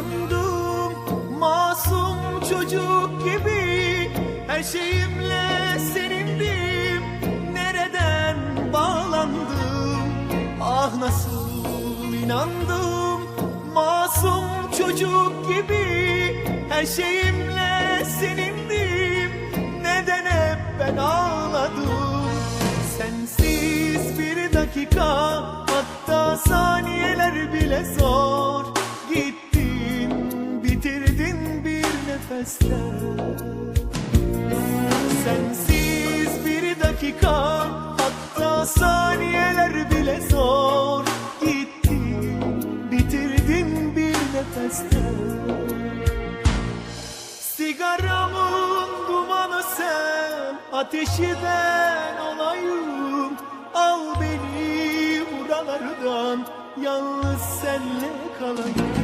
Sandım masum çocuk gibi Her şeyimle senindim. Nereden bağlandım? Ah nasıl inandım? Masum çocuk gibi Her şeyimle senindim. Neden hep ben ağladım? Sensiz bir dakika Hatta saniyeler bile zor. Nefeste Sensiz bir dakika hatta saniyeler bile zor. Gittin bitirdin bir nefeste. Sigaramın dumanı sen Ateşi ben olayım. Al beni buralardan Yalnız senle kalayım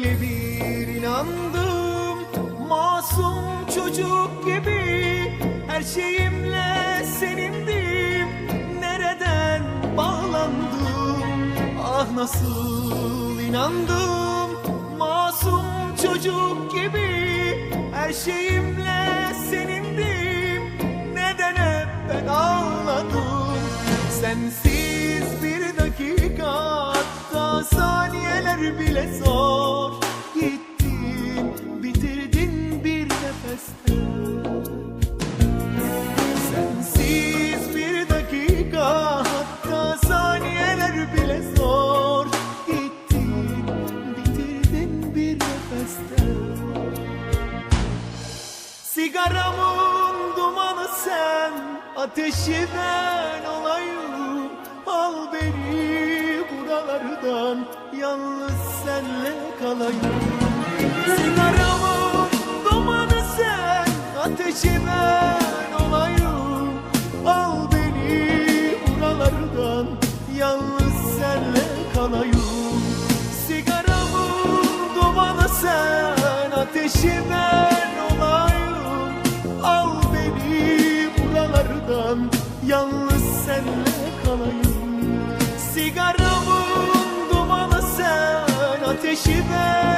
Öyle bir inandım. Masum çocuk gibi Her şeyimle senindim Nereden bağlandım? Ah nasıl inandım? Masum çocuk gibi Her şeyimle senindim Neden hep ben ağladım? Sensiz bir dakika saniyeler bile zor. Gittin bitirdin bir nefeste. Sensiz bir dakika Hatta saniyeler bile zor. Gittin bitirdin bir nefeste. Sigaramın dumanı sen Ateşi ben olayım Al beni buralardan Yalnız senle kalayım. Sigaramın dumanı sen Ateşi ben olayım Al beni buralardan Yalnız senle kalayım. Sigaramın dumanı sen Ateşi ben olayım Al beni buralardan Yalnız senle kalayım. Sigara te ver.